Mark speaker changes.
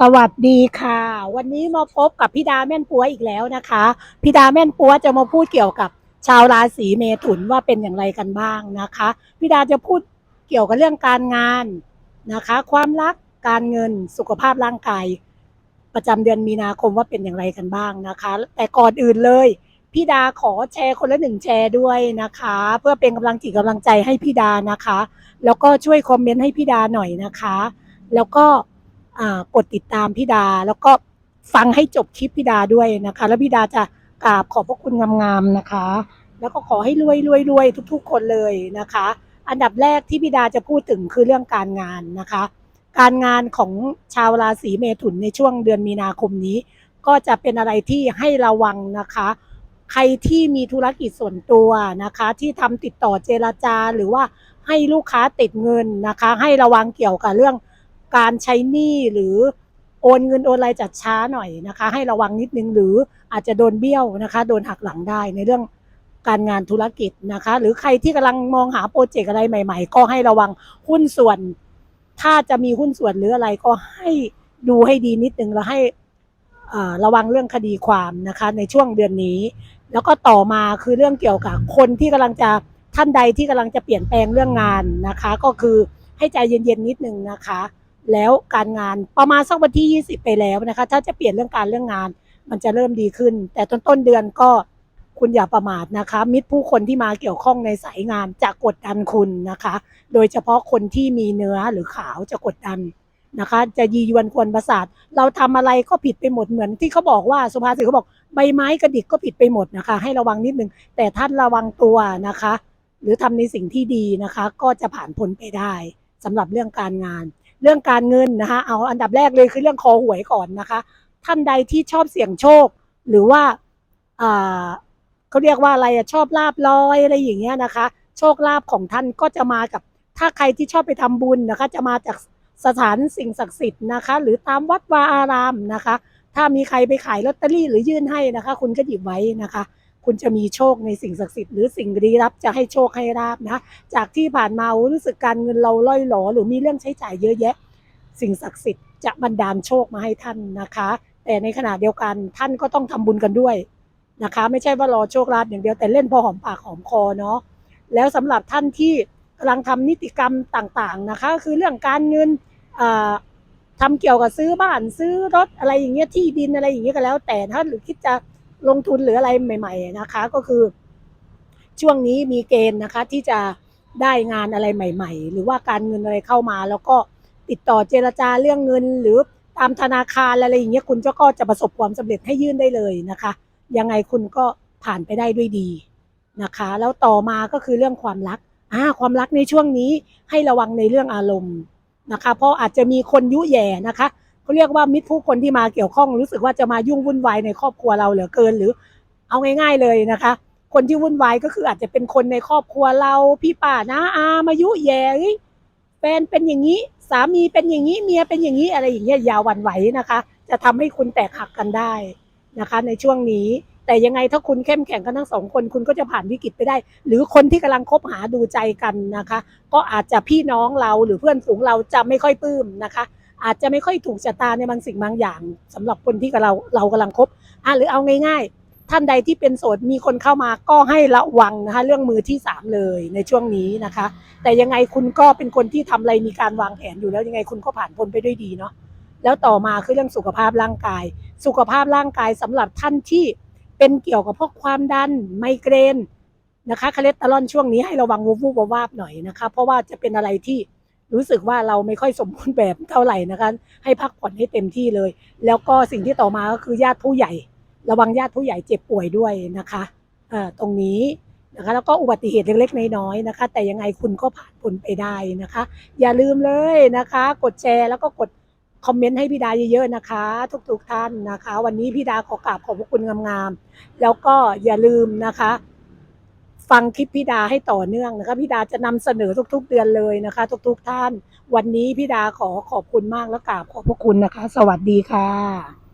Speaker 1: สวัสดีค่ะ วันนี้มาพบกับพี่ดาแม่นปัวอีกแล้วนะคะพี่ดาแม่นปัวจะมาพูดเกี่ยวกับชาวราศีเมถุนว่าเป็นอย่างไรกันบ้างนะคะพี่ดาจะพูดเกี่ยวกับเรื่องการงานนะคะ ความรักการเงินสุขภาพร่างกายประจำเดือนมีนาคมว่าเป็นอย่างไรกันบ้างนะคะ แต่ก่อนอื่นเลยพี่ดาขอแชร์คนละหนึ่งแชร์ด้วยนะคะ เพื่อเป็นกำลังจิตกำลังใจให้พี่ดานะคะ แล้วก็ช่วยคอมเมนต์ให้พี่ดาหน่อยนะคะ แล้วก็ กดติดตามพี่ดา แล้วก็ฟังให้จบคลิปพี่ดาด้วยนะคะ แล้วพี่ดาจะกราบขอบพระคุณงามๆนะคะ แล้วก็ขอให้รวยรวยรวยทุก ๆ คนเลยนะคะ อันดับแรกที่พี่ดาจะพูดถึงคือเรื่องการงานนะคะ การงานของชาวราศีเมถุนในช่วงเดือนมีนาคมนี้ ก็จะเป็นอะไรที่ให้ระวังนะคะ ใครที่มีธุรกิจส่วนตัวนะคะ ที่ทำติดต่อเจรจาหรือว่าให้ลูกค้าติดเงินนะคะ ให้ระวังเกี่ยวกับเรื่อง การใช้หนี้หรือโอนเงินโอนอะไรจัดช้าหน่อยนะคะ ให้ระวังนิดนึงหรืออาจจะโดนเบี้ยวนะคะ โดนหักหลังได้ในเรื่องการงานธุรกิจนะคะ หรือใครที่กำลังมองหาโปรเจกต์อะไรใหม่ ๆ ก็ให้ระวังหุ้นส่วน ถ้าจะมีหุ้นส่วนหรืออะไรก็ให้ดูให้ดีนิดนึงแล้วให้ระวังเรื่องคดีความนะคะในช่วงเดือนนี้ แล้วก็ต่อมาคือเรื่องเกี่ยวกับคนที่กำลังจะท่านใดที่กำลังจะเปลี่ยนแปลงเรื่องงานนะคะ ก็คือให้ใจเย็นๆนิดนึงนะคะ แล้วการงานประมาณสักวันที่ 20 ไปแล้วนะคะ ถ้าจะเปลี่ยนเรื่องการเรื่องงาน มันจะเริ่มดีขึ้น แต่ต้นต้นเดือนก็คุณอย่าประมาทนะคะ มิตรผู้คนที่มาเกี่ยวข้องในสายงานจะกดดันคุณนะคะ โดยเฉพาะคนที่มีเนื้อหรือขาวจะกดดันนะคะ จะยียวนกวนประสาท เราทำอะไรก็ผิดไปหมดเหมือนที่เขาบอกว่าสุภาษิตเขาบอกใบไม้กระดิกก็ผิดไปหมดนะคะ ให้ระวังนิดนึง แต่ท่านระวังตัวนะคะ หรือทำในสิ่งที่ดีนะคะ ก็จะผ่านพ้นไปได้สำหรับเรื่องการงาน เรื่องการเงินนะคะเอาอันดับแรกเลยคือเรื่องคอหวยก่อนนะคะ ท่านใดที่ชอบเสี่ยงโชค หรือว่าเขาเรียกว่าอะไรอะชอบลาบลอยอะไรอย่างเงี้ยนะคะ โชคลาภของท่านก็จะมากับ ถ้าใครที่ชอบไปทำบุญนะคะ จะมาจากสถานสิ่งศักดิ์สิทธิ์นะคะ หรือตามวัดวาอารามนะคะ ถ้ามีใครไปขายลอตเตอรี่หรือยื่นให้นะคะ คุณก็หยิบไว้นะคะ คุณจะมีโชคในสิ่งศักดิ์สิทธิ์หรือสิ่งลี้ลับจะให้โชคให้ลาบนะ จากที่ผ่านมารู้สึกการเงินเราล่อยหลอหรือมีเรื่องใช้จ่ายเยอะแยะ สิ่งศักดิ์สิทธิ์จะบันดาลโชคมาให้ท่านนะคะ แต่ในขณะเดียวกันท่านก็ต้องทำบุญกันด้วยนะคะ ไม่ใช่ว่ารอโชคลาภอย่างเดียวแต่เล่นพอหอมปากหอมคอเนาะแล้วสำหรับท่านที่กำลังทำนิติกรรมต่างๆนะคะ คือเรื่องการเงินอ่าทำเกี่ยวกับซื้อบ้านซื้อรถอะไรอย่างเงี้ยที่ดินอะไรอย่างเงี้ยก็แล้ว แต่ถ้าหรือคิดจะ ลงทุนหรืออะไรใหม่ ๆ นะคะ ก็คือ ช่วงนี้มีเกณฑ์นะคะ ที่จะได้งานอะไรใหม่ ๆ หรือว่าการเงินอะไรเข้ามา แล้วก็ติดต่อเจรจาเรื่องเงิน หรือตามธนาคารอะไรอย่างเงี้ยคุณก็จะประสบความสำเร็จให้ยื่นได้เลยนะคะ ยังไงคุณก็ผ่านไปได้ด้วยดีนะคะ แล้วต่อมาก็คือเรื่องความรักอ่าความรักในช่วงนี้ให้ระวังในเรื่องอารมณ์นะคะ เพราะอาจจะมีคนยุแย่นะคะ เขาเรียกว่ามิตรผู้คนที่มาเกี่ยวข้องรู้สึกว่าจะมายุ่งวุ่นวายในครอบครัวเราเหลือเกิน หรือเอาง่าย ๆเลยนะคะ คนที่วุ่นวายก็คืออาจจะเป็นคนในครอบครัวเรา พี่ป้านะอามายุแย่เอ้ยแฟนเป็นอย่างนี้ สามีเป็นอย่างนี้เมียเป็นอย่างนี้อะไรอย่างเงี้ยยาหวั่นไหวนะคะ จะทำให้คุณแตกหักกันได้นะคะ ในช่วงนี้แต่ยังไงถ้าคุณเข้มแข็งกันทั้งสองคนคุณก็จะผ่านวิกฤตไปได้ หรือคนที่กำลังคบหาดูใจกันนะคะ ก็อาจจะพี่น้องเราหรือเพื่อนฝูงเราจะไม่ค่อยปลื้มนะคะ อาจจะไม่ค่อยถูกชะตาในบางสิ่งบางอย่างสำหรับคนที่กับเราเรากำลังคบอะหรือเอาง่าย ๆ ท่านใดที่เป็นโสดมีคนเข้ามาก็ให้ระวังนะคะเรื่องมือที่สามเลยในช่วงนี้นะคะ แต่ยังไงคุณก็เป็นคนที่ทำอะไรมีการวางแผนอยู่แล้วยังไงคุณก็ผ่านพ้นไปด้วยดีเนาะแล้วต่อมาคือเรื่องสุขภาพร่างกาย สุขภาพร่างกายสำหรับท่านที่เป็นเกี่ยวกับพวกความดันไมเกรนนะคะคอเลสเตอรอลช่วงนี้ให้ระวังวูบวูบวาบหน่อยนะคะ เพราะว่าจะเป็นอะไรที่ รู้สึกว่าเราไม่ค่อยสมบูรณ์แบบเท่าไหร่นะคะ ให้พักผ่อนให้เต็มที่เลย แล้วก็สิ่งที่ต่อมาก็คือญาติผู้ใหญ่ ระวังญาติผู้ใหญ่เจ็บป่วยด้วยนะคะตรงนี้นะคะแล้วก็อุบัติเหตุเล็กๆ น้อยๆนะคะ แต่ยังไงคุณก็ผ่านพ้นไปได้นะคะ อย่าลืมเลยนะคะ กดแชร์แล้วก็กดคอมเมนต์ให้พี่ดาเยอะๆนะคะ ทุกๆท่านนะคะ วันนี้พี่ดาขอกราบขอบพระคุณงามๆแล้วก็อย่าลืมนะคะ ฟังคลิปพี่ดาให้ต่อเนื่องนะคะพี่ดาจะนำเสนอทุก ๆ เดือนเลยนะคะ ทุก ๆ ท่าน วันนี้พี่ดาขอขอบคุณมากแล้วกราบขอบพระคุณนะคะ สวัสดีค่ะ